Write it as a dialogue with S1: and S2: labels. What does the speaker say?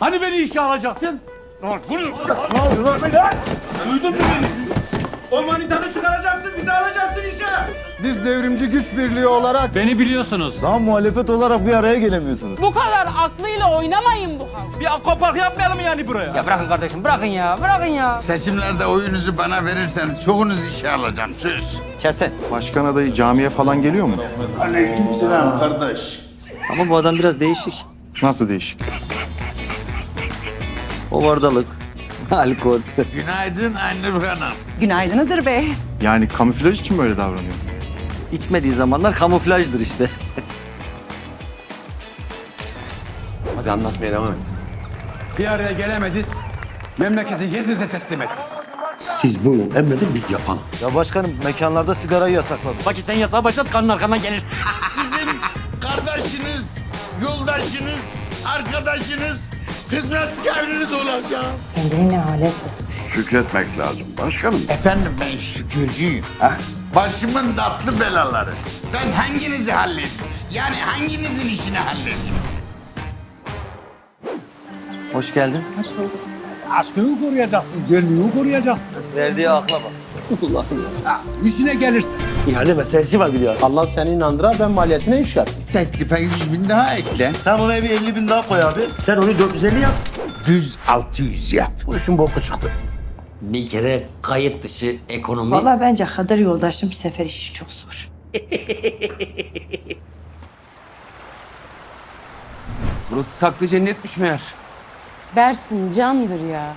S1: Hani beni işe alacaktın?
S2: O manitanı çıkaracaksın, bizi alacaksın işe.
S3: Biz devrimci güç birliği olarak
S1: Beni biliyorsunuz.
S3: daha muhalefet olarak bir araya gelemiyorsunuz.
S4: Bu kadar aklıyla oynamayın bu halk.
S2: Bir akvapark yapmayalım yani buraya?
S5: Ya bırakın kardeşim bırakın ya bırakın ya.
S6: Seçimlerde oyunuzu bana verirseniz çoğunuz işe alacağım söz.
S5: Kesin.
S3: Başkan adayı camiye falan geliyor mu?
S6: Aleykümselam kardeş.
S5: Ama bu adam biraz değişik.
S3: Nasıl değişik?
S5: Ovardalık, alkol.
S6: Günaydın Aynur Hanım.
S7: Günaydın Hıdır Bey.
S3: Yani kamuflaj için böyle davranıyor.
S5: İçmediği zamanlar kamuflajdır işte.
S1: Hadi anlatmaya devam et. Bir araya gelemediniz. Memleketi gezir de teslim ettiniz.
S8: Siz bunu emredin biz yapalım.
S3: Ya başkanım mekanlarda sigarayı yasakladı.
S5: Bak sen yasağa başlat kanın arkandan gelir.
S6: Sizin kardeşiniz, yoldaşınız, arkadaşınız, hizmetkarınız olacağım.
S7: Kendini ne hale sokmuş.
S6: Şükretmek lazım başkanım. Efendim ben şükürcüyüm. Ha? Başımın tatlı belaları. Ben hanginizi halledeyim? Yani hanginizin işini halledeyim?
S5: Hoş geldin.
S8: Aşkını koruyacaksın, gönlünü koruyacaksın.
S5: Verdiği akla bak.
S8: İşine gelirsin.
S5: İhale meselesi var biliyor.
S9: Allah seni inandıra ben maliyetine iş yap.
S6: Teklife 100 bin daha ekle.
S5: Sen ona bir 50 bin daha koy abi. Sen onu 450 yap.
S6: Düz 600 yap.
S9: Bu işin boku çıktı.
S8: Bir kere kayıt dışı ekonomi...
S7: Valla bence Kadir yoldaşım sefer işi çok zor.
S1: Burası saklı cennetmiş meğer.
S4: Dersin candır ya.